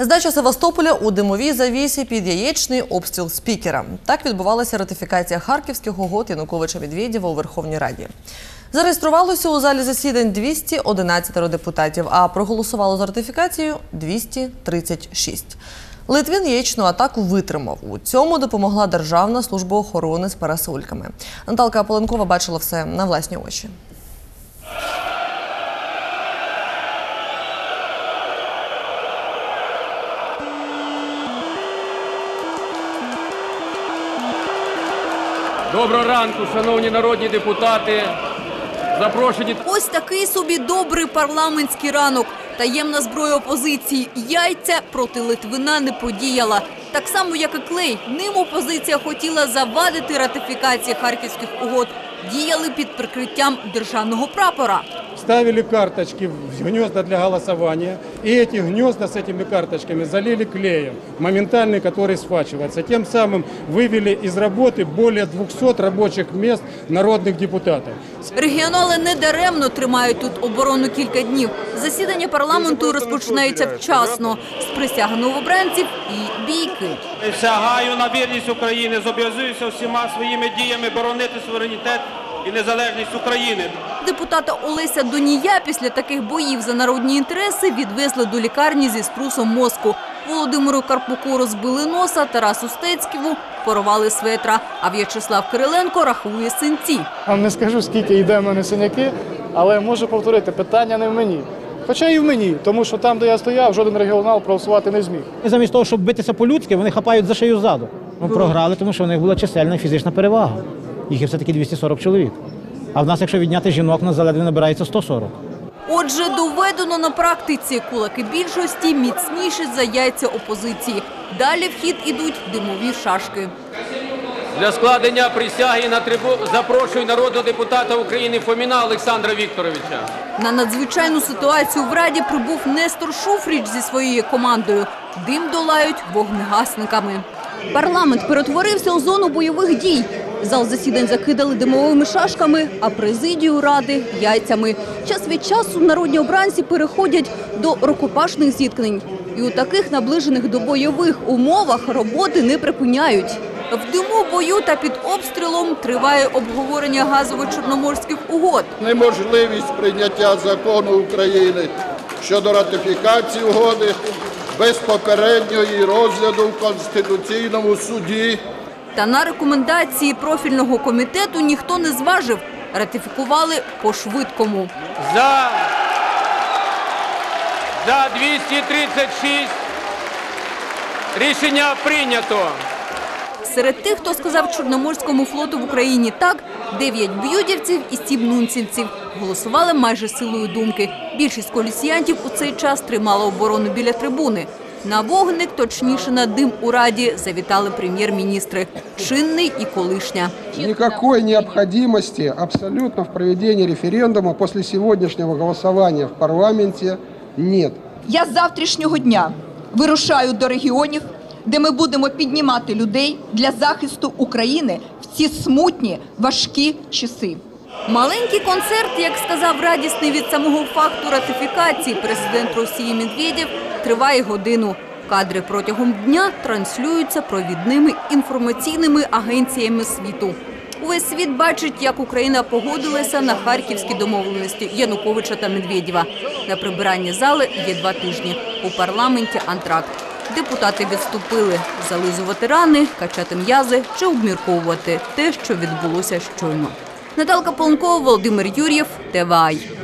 Здача Севастополя у димовій завісі під яєчний обстріл спікера. Так відбувалася ратифікація харківських угод Януковича Медведєва у Верховній Раді. Зареєструвалося у залі засідань 211 депутатів, а проголосувало за ратифікацію 236. Литвин яєчну атаку витримав. У цьому допомогла Державна служба охорони з парасольками. Наталка Поленкова бачила все на власні очі. Доброго ранку, шановні народні депутати. Запрошені Ось такий собі добрий парламентський ранок. Таємна зброя опозиції яйця проти Литвина не подіяла. Так само, як і клей, ним опозиція хотіла завадити ратифікації харківських угод. Діяли під прикриттям державного прапора ставили карточки в гнезда для голосования, и эти гнезда с этими карточками залили клеем, моментальный, который сфачивается. Тем самым вывели из работы более 200 рабочих мест народных депутатов. Регіонали недаремно тримають тут оборону кілька днів. Засідання парламенту розпочинається вчасно з присяги новобранців і бійки. Присягаю на вірність України, зобов'язуюся всіма своїми діями боронити суверенітет і незалежність України. Депутата Олеся Донія після таких боїв за народні інтереси відвезли до лікарні зі струсом мозку. Володимиру Карпуку розбили носа, Тарасу Стецьківу порвали светра, а В'ячеслав Кириленко рахує синці. Вам не скажу, скільки йде в мене синяки, але можу повторити, питання не в мені. Хоча і в мені, тому що там, де я стояв, жоден регіонал проголосувати не зміг. І Замість того, щоб битися по-людськи, вони хапають за шию ззаду. Ми програли, тому що в них була чисельна фізична перевага. Їх є все-таки 240 чоловік. А в нас, якщо відняти жінок, на заледве набирається 140. Отже, доведено на практиці кулаки більшості міцніші за яйця опозиції. Далі в хід ідуть димові шашки. для складення присяги на трибу запрошую народного депутата України Фоміна Олександра Вікторовича. На надзвичайну ситуацію в Раді прибув Нестор Шуфріч зі своєю командою. Дим долають вогнегасниками. Парламент перетворився у зону бойових дій. Зал засідань закидали димовими шашками, а президію ради яйцями. Час від часу народні обранці переходять до рукопашних зіткнень. І у таких наближених до бойових умовах роботи не припиняють. В диму бою та під обстрілом триває обговорення газово-чорноморських угод. неможливість прийняття закону України щодо ратифікації угоди без попередньої розгляду в Конституційному суді Та на рекомендації профільного комітету ніхто не зважив. Ратифікували по-швидкому. За, за 236 рішення прийнято. Серед тих, хто сказав Чорноморському флоту в Україні так, дев'ять б'юдівців і сім нунцівців голосували майже силою думки. Більшість колісіянтів у цей час тримала оборону біля трибуни. На вогник, точніше на дим у раді, завітали прем'єр-міністри чинний і колишня. Никакой необходимости абсолютно в проведении референдума после сегодняшнего голосования в парламенте нет. Я з завтрашнього дня вирушаю до регіонів, де ми будемо піднімати людей для захисту України в ці смутні важкі часи. Маленький концерт, як сказав радісний від самого факту ратифікації президент Росії Медведєв, триває годину. Кадри протягом дня транслюються провідними інформаційними агенціями світу. Увесь світ бачить, як Україна погодилася на харківські домовленості Януковича та Медведєва. На прибиранні зали є два тижні. У парламенті антракт. Депутати відступили зализувати рани, качати м'язи чи обмірковувати те, що відбулося щойно. Наталка Полонкова, Володимир Юр'єв, ТВАЙ.